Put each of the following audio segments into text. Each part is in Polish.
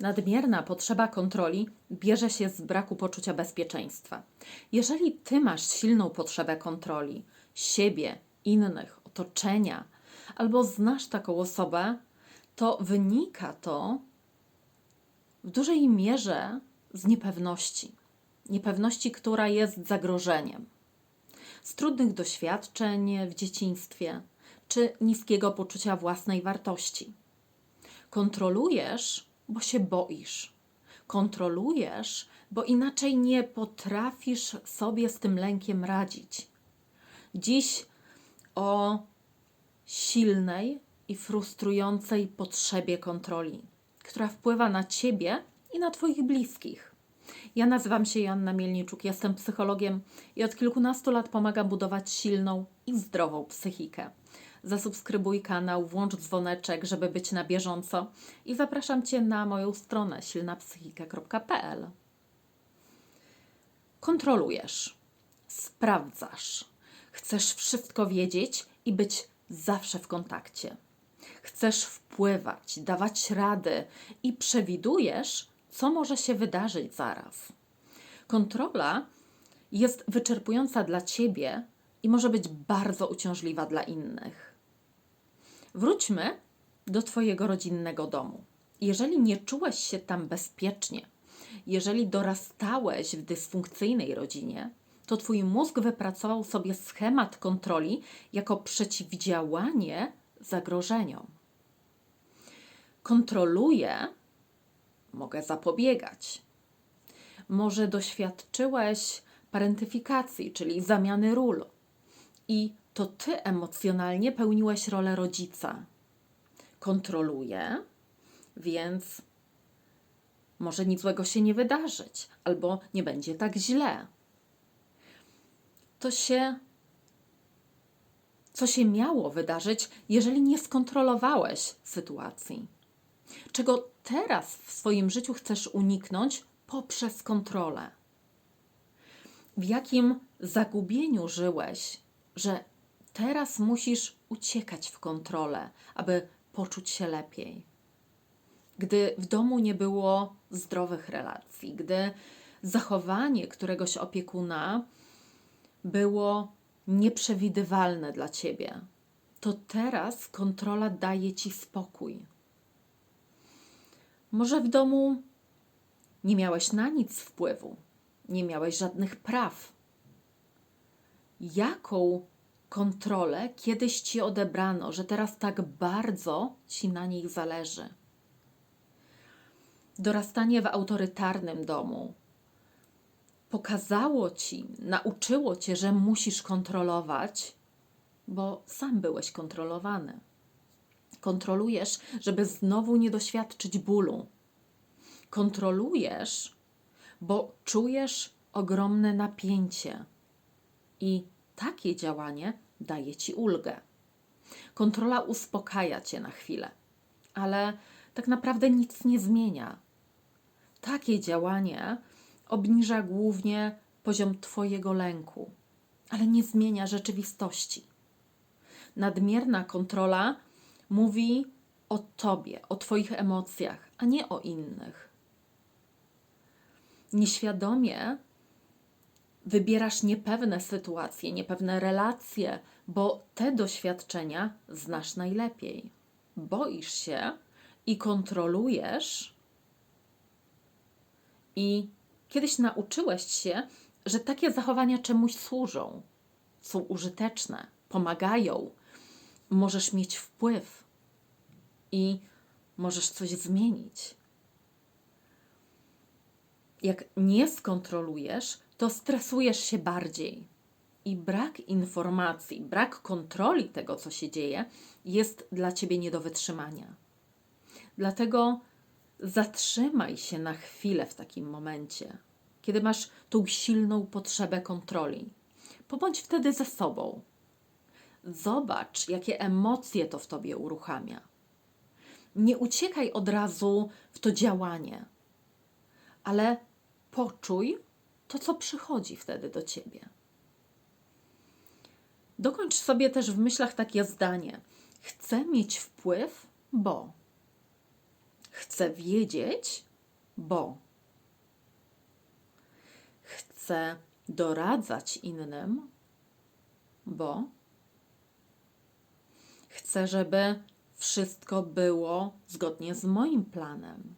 Nadmierna potrzeba kontroli bierze się z braku poczucia bezpieczeństwa. Jeżeli ty masz silną potrzebę kontroli siebie, innych, otoczenia, albo znasz taką osobę, to wynika to w dużej mierze z niepewności. Niepewności, która jest zagrożeniem. Z trudnych doświadczeń w dzieciństwie czy niskiego poczucia własnej wartości. Kontrolujesz, bo się boisz. Kontrolujesz, bo inaczej nie potrafisz sobie z tym lękiem radzić. Dziś o silnej i frustrującej potrzebie kontroli, która wpływa na ciebie i na Twoich bliskich. Ja nazywam się Joanna Mielniczuk, jestem psychologiem i od kilkunastu lat pomagam budować silną i zdrową psychikę. Zasubskrybuj kanał, włącz dzwoneczek, żeby być na bieżąco i zapraszam Cię na moją stronę silnapsychika.pl. Kontrolujesz, sprawdzasz, chcesz wszystko wiedzieć i być zawsze w kontakcie. Chcesz wpływać, dawać rady i przewidujesz, co może się wydarzyć zaraz. Kontrola jest wyczerpująca dla ciebie i może być bardzo uciążliwa dla innych. Wróćmy do Twojego rodzinnego domu. Jeżeli nie czułeś się tam bezpiecznie, jeżeli dorastałeś w dysfunkcyjnej rodzinie, to Twój mózg wypracował sobie schemat kontroli jako przeciwdziałanie zagrożeniom. Kontroluję, mogę zapobiegać. Może doświadczyłeś parentyfikacji, czyli zamiany ról, i to ty emocjonalnie pełniłeś rolę rodzica. Kontroluję, więc może nic złego się nie wydarzyć, albo nie będzie tak źle. To się co się miało wydarzyć, jeżeli nie skontrolowałeś sytuacji? Czego teraz w swoim życiu chcesz uniknąć poprzez kontrolę? W jakim zagubieniu żyłeś, że teraz musisz uciekać w kontrolę, aby poczuć się lepiej? Gdy w domu nie było zdrowych relacji, gdy zachowanie któregoś opiekuna było nieprzewidywalne dla ciebie, to teraz kontrola daje ci spokój. Może w domu nie miałeś na nic wpływu, nie miałeś żadnych praw. Jaką kontrolę kiedyś ci odebrano, że teraz tak bardzo ci na niej zależy? Dorastanie w autorytarnym domu, pokazało ci, nauczyło cię, że musisz kontrolować, bo sam byłeś kontrolowany. Kontrolujesz, żeby znowu nie doświadczyć bólu. Kontrolujesz, bo czujesz ogromne napięcie i takie działanie daje ci ulgę. Kontrola uspokaja cię na chwilę, ale tak naprawdę nic nie zmienia. Takie działanie obniża głównie poziom Twojego lęku, ale nie zmienia rzeczywistości. Nadmierna kontrola mówi o Tobie, o Twoich emocjach, a nie o innych. Nieświadomie wybierasz niepewne sytuacje, niepewne relacje, bo te doświadczenia znasz najlepiej. Boisz się i kontrolujesz, i Kiedyś nauczyłeś się, że takie zachowania czemuś służą, są użyteczne, pomagają, możesz mieć wpływ i możesz coś zmienić. Jak nie skontrolujesz, to stresujesz się bardziej. I brak informacji, brak kontroli tego, co się dzieje, jest dla ciebie nie do wytrzymania. Dlatego Zatrzymaj się na chwilę w takim momencie, kiedy masz tą silną potrzebę kontroli. Pobądź wtedy ze sobą. Zobacz, jakie emocje to w tobie uruchamia. Nie uciekaj od razu w to działanie, ale poczuj to, co przychodzi wtedy do ciebie. Dokończ sobie też w myślach takie zdanie: Chcę mieć wpływ, bo. Chcę wiedzieć, bo. Chcę doradzać innym, bo. Chcę, żeby wszystko było zgodnie z moim planem,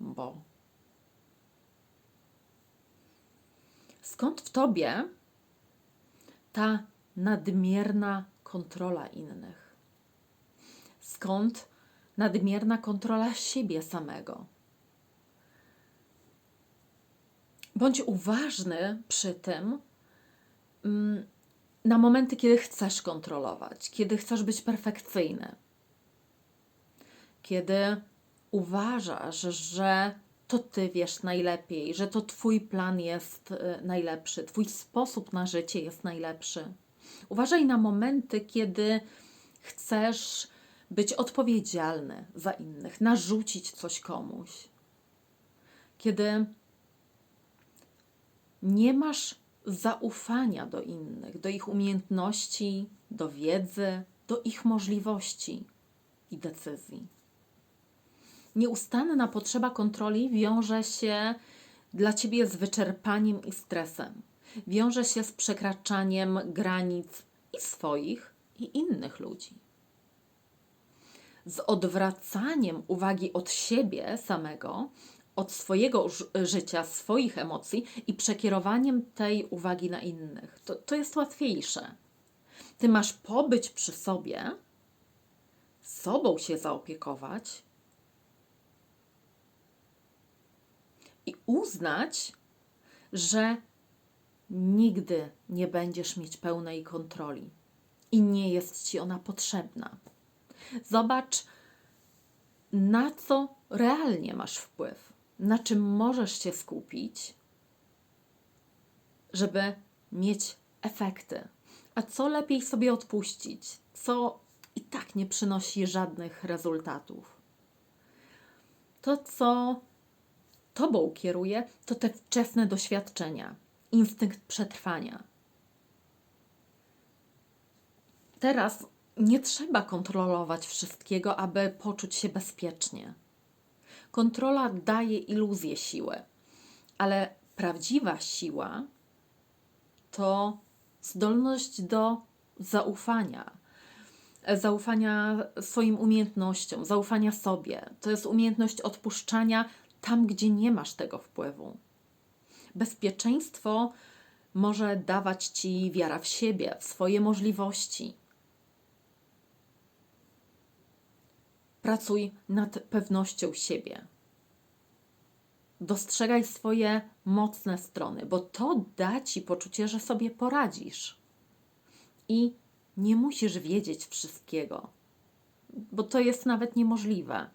bo skąd w tobie ta nadmierna kontrola innych? Skąd nadmierna kontrola siebie samego? Bądź uważny przy tym mm, na momenty, kiedy chcesz kontrolować, kiedy chcesz być perfekcyjny, kiedy uważasz, że to ty wiesz najlepiej, że to twój plan jest y, najlepszy, twój sposób na życie jest najlepszy. Uważaj na momenty, kiedy chcesz być odpowiedzialny za innych, narzucić coś komuś. Kiedy nie masz zaufania do innych, do ich umiejętności, do wiedzy, do ich możliwości i decyzji. Nieustanna potrzeba kontroli wiąże się dla ciebie z wyczerpaniem i stresem. Wiąże się z przekraczaniem granic i swoich, i innych ludzi. Z odwracaniem uwagi od siebie samego od swojego życia, swoich emocji i przekierowaniem tej uwagi na innych. To, to jest łatwiejsze. Ty masz pobyć przy sobie, sobą się zaopiekować i uznać, że nigdy nie będziesz mieć pełnej kontroli i nie jest ci ona potrzebna. Zobacz, na co realnie masz wpływ, na czym możesz się skupić, żeby mieć efekty, a co lepiej sobie odpuścić, co i tak nie przynosi żadnych rezultatów. To, co tobą kieruje, to te wczesne doświadczenia, instynkt przetrwania. Teraz nie trzeba kontrolować wszystkiego, aby poczuć się bezpiecznie. Kontrola daje iluzję siły, ale prawdziwa siła to zdolność do zaufania. Zaufania swoim umiejętnościom, zaufania sobie. To jest umiejętność odpuszczania tam, gdzie nie masz tego wpływu. Bezpieczeństwo może dawać ci wiara w siebie, w swoje możliwości. Pracuj nad pewnością siebie. Dostrzegaj swoje mocne strony, bo to da ci poczucie, że sobie poradzisz. I nie musisz wiedzieć wszystkiego, bo to jest nawet niemożliwe.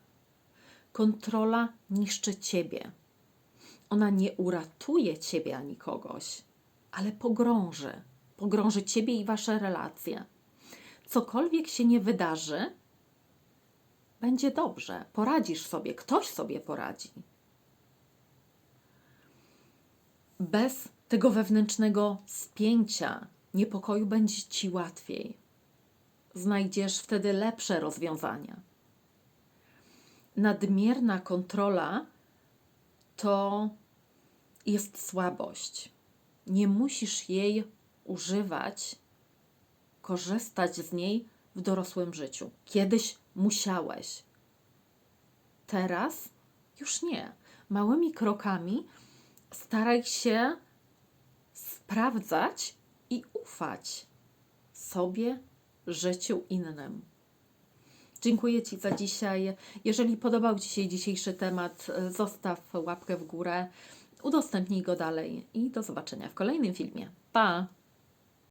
Kontrola niszczy ciebie. Ona nie uratuje ciebie ani kogoś, ale pogrąży. Pogrąży ciebie i wasze relacje. Cokolwiek się nie wydarzy, będzie dobrze. Poradzisz sobie, ktoś sobie poradzi. Bez tego wewnętrznego spięcia, niepokoju będzie ci łatwiej. Znajdziesz wtedy lepsze rozwiązania. Nadmierna kontrola to jest słabość. Nie musisz jej używać, korzystać z niej w dorosłym życiu. Kiedyś musiałeś. Teraz już nie. Małymi krokami staraj się sprawdzać i ufać sobie, życiu innym. Dziękuję Ci za dzisiaj. Jeżeli podobał Ci się dzisiejszy temat, zostaw łapkę w górę, udostępnij go dalej i do zobaczenia w kolejnym filmie. Pa!